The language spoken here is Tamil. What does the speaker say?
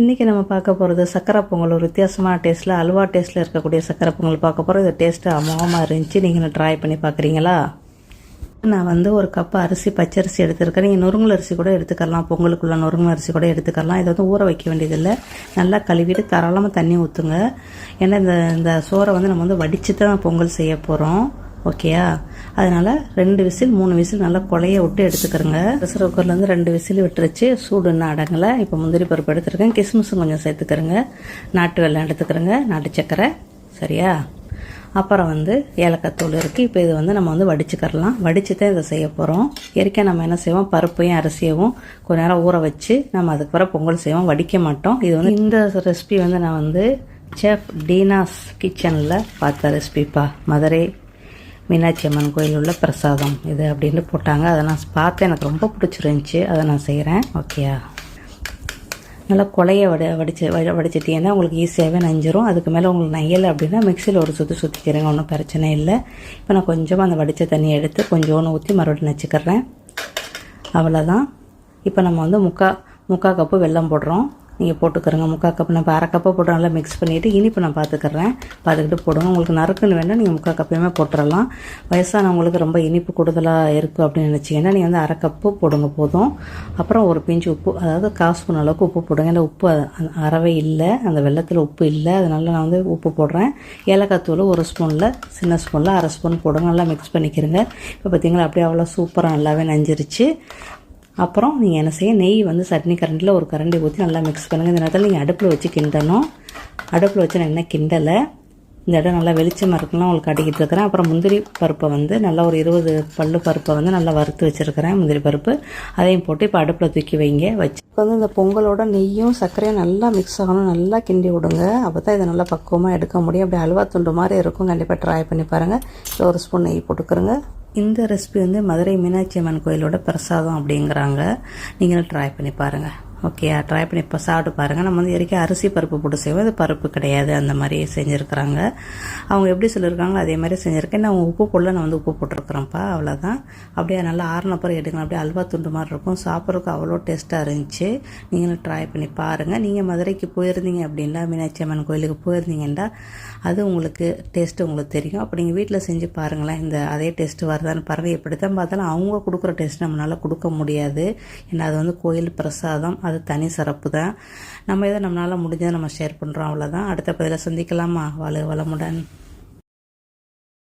இன்றைக்கி நம்ம பார்க்க போகிறது சக்கரை பொங்கல். ஒரு வித்தியாசமான டேஸ்ட்டில் அல்வா டேஸ்ட்டில் இருக்கக்கூடிய சக்கரை பொங்கல் பார்க்க போகிறோம் இது டேஸ்ட்டு அமோகமாக இருந்துச்சு. நீங்கள் ட்ரை பண்ணி பார்க்குறீங்களா? நான் வந்து ஒரு கப் அரிசி பச்சரிசி எடுத்துருக்கேன். நீங்கள் நொறுங்கல் அரிசி கூட எடுத்துக்கலாம். பொங்கலுக்குள்ள நொறுங்கல் அரிசி கூட எடுத்துக்கலாம். இதை வந்து ஊற வைக்க வேண்டியதில்லை. நல்லா கழுவிட்டு தாராளமாக தண்ணி ஊற்றுங்க ஏன்னா இந்த இந்த சோறை வந்து நம்ம வந்து வடித்து தான் பொங்கல் செய்ய போகிறோம் ஓகேயா அதனால் ரெண்டு விசில் மூணு விசில் நல்லா குழைய விட்டு எடுத்துக்கிறோங்க. ப்ரெஷர் குக்கர்லேருந்து ரெண்டு விசில் விட்டுருச்சு. சூடு இன்னும் அடங்கலை. இப்போ முந்திரி பருப்பு எடுத்துருக்கேன். கிஸ்மிஸும் கொஞ்சம் சேர்த்துக்கிறேங்க. நாட்டு வெள்ளம் எடுத்துக்கிறேங்க. நாட்டு சக்கரை. சரியா? அப்புறம் வந்து ஏலக்காய் தூள் இருக்குது இப்போ இது வந்து நம்ம வந்து வடிச்சுக்கரலாம் வடித்து தான் இதை செய்ய போகிறோம் இயற்கை நம்ம என்ன செய்வோம்? பருப்பையும் அரிசியவும் கொஞ்ச நேரம் ஊற வச்சு நம்ம அதுக்கு பிறகு பொங்கல் செய்வோம். வடிக்க மாட்டோம். இது வந்து இந்த ரெசிபி வந்து நான் வந்து செஃப் டீனாஸ் கிச்சனில் பார்த்த ரெசிபிப்பா மதுரை மீனாட்சி அம்மன் கோயில் உள்ள பிரசாதம் இது அப்படின்னு போட்டாங்க. அதை நான் பார்த்து எனக்கு ரொம்ப பிடிச்சிருந்துச்சி. அதை நான் செய்கிறேன் ஓகேயா நல்லா கொலைய வடி வடிச்சு வடி வடிச்சிட்டிங்கன்னா உங்களுக்கு ஈஸியாகவே நஞ்சிரும். அதுக்கு மேலே உங்களுக்கு நையலை அப்படின்னா மிக்சியில் ஒரு சுற்றி சுற்றிக்கிறேங்க ஒன்றும் பிரச்சனை இல்லை. இப்போ நான் கொஞ்சமாக அந்த வடித்த தண்ணியை எடுத்து கொஞ்சோன்னு ஊற்றி மறுபடியும் நச்சுக்கிறேன். அவ்வளோதான் இப்போ நம்ம வந்து முக்கா முக்கா கப்பு வெல்லம் போடுறோம். நீங்கள் போட்டுக்கிறங்க. முக்கால் கப் நான் இப்போ அரை கப்பை போட்டு நல்லா மிக்ஸ் பண்ணிவிட்டு இனிப்பு நான் பார்த்துக்கிறேன் பார்த்துக்கிட்டு போடுங்க. உங்களுக்கு நறுக்குன்னு வேணால் நீங்கள் முக்கால் கப்பையுமே போட்டுடலாம் வயசானவங்களுக்கு ரொம்ப இனிப்பு கூடுதலாக இருக்குது அப்படின்னு நினச்சிங்கன்னா நீங்கள் வந்து அரை கப்பு போடுங்க போதும். அப்புறம் ஒரு பிஞ்சு உப்பு அதாவது காசு ஸ்பூன் அளவுக்கு உப்பு போடுங்க. இல்லை உப்பு அறவே இல்லை. அந்த வெள்ளத்தில் உப்பு இல்லை. அதனால நான் வந்து உப்பு போடுறேன். ஏலக்காய் தூள் ஒரு ஸ்பூனில் சின்ன ஸ்பூனில் அரை ஸ்பூன் போடுங்க. நல்லா மிக்ஸ் பண்ணிக்கிறேங்க. இப்போ பார்த்தீங்களா அப்படியே அவ்வளோ சூப்பராக நல்லாவே நஞ்சிருச்சு. அப்புறம் நீங்கள் என்ன செய்ய நெய் வந்து சட்னி கரண்டில் ஒரு கரண்டி ஊற்றி நல்லா மிக்ஸ் பண்ணுங்கள் இந்த நேரத்தில் நீங்கள் அடுப்பில் வச்சு கிண்டணும். அடுப்பில் வச்சு நான் என்ன கிண்டலை இந்த இடம் நல்லா வெளிச்சமாக இருக்குன்னு உங்களுக்கு அடிக்கிட்டு இருக்கிறேன். அப்புறம் முந்திரி பருப்பை வந்து நல்லா ஒரு இருபது பல்லு பருப்பை வந்து நல்லா வறுத்து வச்சுருக்கிறேன் முந்திரி பருப்பு. அதையும் போட்டு இப்போ அடுப்பில் தூக்கி வைங்க. வச்சு இப்போ வந்து இந்த பொங்கலோட நெய்யும் சர்க்கரையும் நல்லா மிக்ஸ் ஆகணும். நல்லா கிண்டி விடுங்க. அப்போ தான் இதை நல்லா பக்குவமாக எடுக்க முடியும். அப்படி அல்வா துண்டு மாதிரி இருக்கும். கண்டிப்பாக ட்ரை பண்ணி பாருங்கள் ஒரு ஸ்பூன் நெய் போட்டுக்கிறோங்க. இந்த ரெசிபி வந்து மதுரை மீனாட்சி அம்மன் கோயிலோட பிரசாதம் அப்படிங்கிறாங்க. நீங்களும் ட்ரை பண்ணி பாருங்கள் ஓகே ட்ரை பண்ணி இப்போ சாப்பிட்டு பாருங்கள் நம்ம வந்து இறக்கி அரிசி பருப்பு போட்டு செய்வோம். இது பருப்பு கிடையாது. அந்த மாதிரி செஞ்சுருக்குறாங்க. அவங்க எப்படி சொல்லியிருக்காங்களோ அதே மாதிரி செஞ்சுருக்கேன். நான் உப்பு போடல நான் வந்து உப்பு போட்டிருக்குறேன்ப்பா. அவ்வளோதான் அப்படியே நல்லா ஆறுனப்புறம் எடுக்கலாம் அப்படியே அல்வா துண்டு மாதிரி இருக்கும். சாப்பிட்றதுக்கு அவ்வளோ டேஸ்ட்டாக இருந்துச்சு. நீங்களும் ட்ரை பண்ணி பாருங்கள் நீங்கள் மதுரைக்கு போயிருந்தீங்க அப்படின்னா மீனாட்சி அம்மன் கோயிலுக்கு போயிருந்தீங்கன்னா அது உங்களுக்கு டேஸ்ட்டு உங்களுக்கு தெரியும். அப்போ நீங்கள் வீட்டில் செஞ்சு பாருங்களேன். இந்த அதே டேஸ்ட்டு வருதான்னு பாருங்கள் எப்படி தான் பார்த்தாலும் அவங்க கொடுக்குற டேஸ்ட் நம்மளால் கொடுக்க முடியாது. ஏன்னா அது வந்து கோயில் பிரசாதம். அது தனி சிறப்பு தான். நம்ம இதை நம்மளால் முடிஞ்சதை நம்ம ஷேர் பண்ணுறோம் அவ்வளோதான் அடுத்த பதில சந்திக்கலாமா? வாழ வளமுடன்.